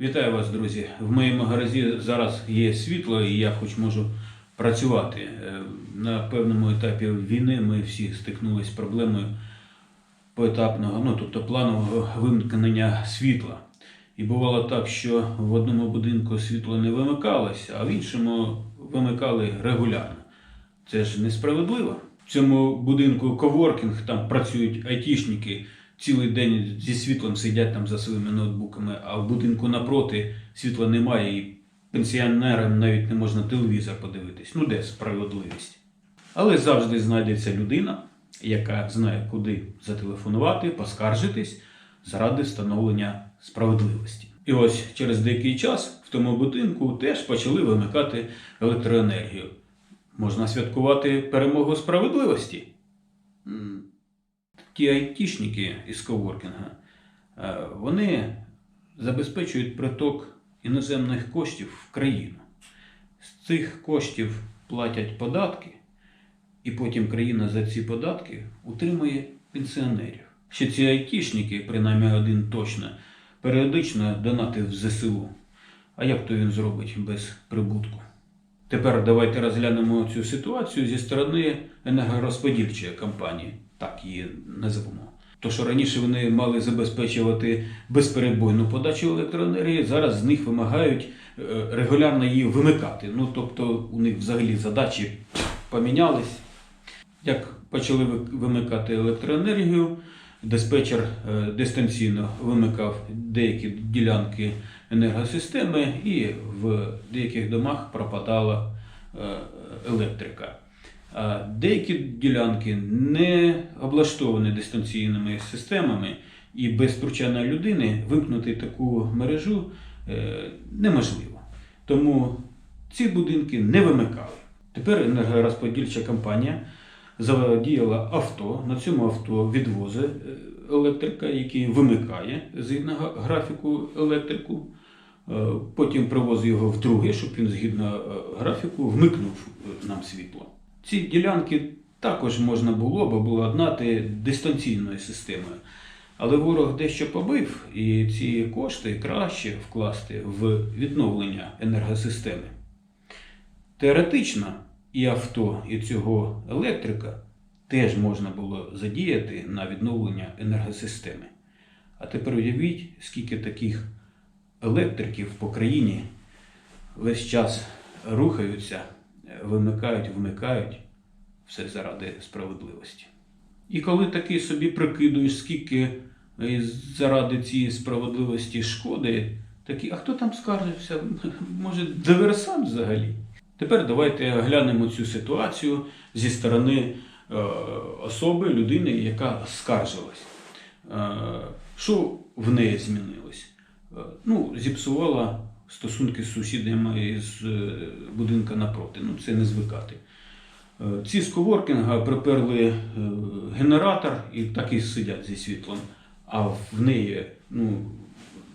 Вітаю вас, друзі. В моєму гаражі зараз є світло, і я хоч можу працювати. Е, На певному етапі війни ми всі стикнулися з проблемою поетапного, ну тобто планового вимкнення світла. І бувало так, що в одному будинку світло не вимикалося, а в іншому вимикали регулярно. Це ж несправедливо. В цьому будинку коворкінг, там працюють айтішники, цілий день зі світлом сидять там за своїми ноутбуками, а в будинку напроти світла немає, і пенсіонерам навіть не можна телевізор подивитись. Ну де справедливість? Але завжди знайдеться людина, яка знає, куди зателефонувати, поскаржитись заради встановлення справедливості. І ось через деякий час в тому будинку теж почали вимикати електроенергію. Можна святкувати перемогу справедливості. Ті айтішники із коворкінга, е, вони забезпечують приток іноземних коштів в країну. З цих коштів платять податки, і потім країна за ці податки утримує пенсіонерів. Ще ці айтішники, принаймні один точно, періодично донатив в ЗСУ. А як то він зробить без прибутку? Тепер давайте розглянемо цю ситуацію зі сторони енергорозподільчої компанії, так її назвемо. То, що раніше вони мали забезпечувати безперебойну подачу електроенергії, зараз з них вимагають е, регулярно її вимикати. Ну тобто у них взагалі задачі помінялись. Як почали вимикати електроенергію, диспетчер е, дистанційно вимикав деякі ділянки енергосистеми, і в деяких домах пропадала е, електрика. Деякі ділянки не облаштовані дистанційними системами, і без втручання людини вимкнути таку мережу е, неможливо. Тому ці будинки не вимикали. Тепер енергорозподільча компанія задіяла авто. На цьому авто відвозить е, електрика, який вимикає згідно графіку електрику. Е, Потім привозить його в друге, щоб він згідно е, графіку вмикнув нам світло. Ці ділянки також можна було б обладнати дистанційною системою. Але ворог дещо побив, і ці кошти краще вкласти в відновлення енергосистеми. Теоретично і авто, і цього електрика теж можна було задіяти на відновлення енергосистеми. А тепер уявіть, скільки таких електриків по країні весь час рухаються, вимикають, вмикають все заради справедливості. І коли таки собі прикидуєш, скільки е, заради цієї справедливості шкоди, такі, а хто там скаржився? Може, диверсант взагалі? Тепер давайте глянемо цю ситуацію зі сторони е, особи, людини, яка скаржилась. Е, що в неї змінилось? Е, ну, зіпсувала стосунки з сусідами з будинка напроти. Ну, це не звикати. Ці з коворкінга приперли генератор і так і сидять зі світлом, а в неї ну,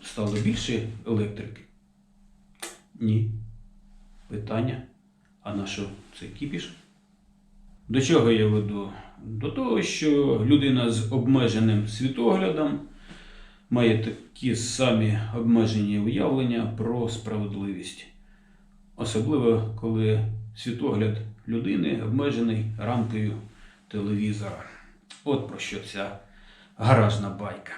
стало більше електрики. Ні. Питання. А на що це кіпіш? До чого я веду? До того, що людина з обмеженим світоглядом має такі самі обмежені уявлення про справедливість. Особливо, коли світогляд людини обмежений рамкою телевізора. От про що ця гаражна байка.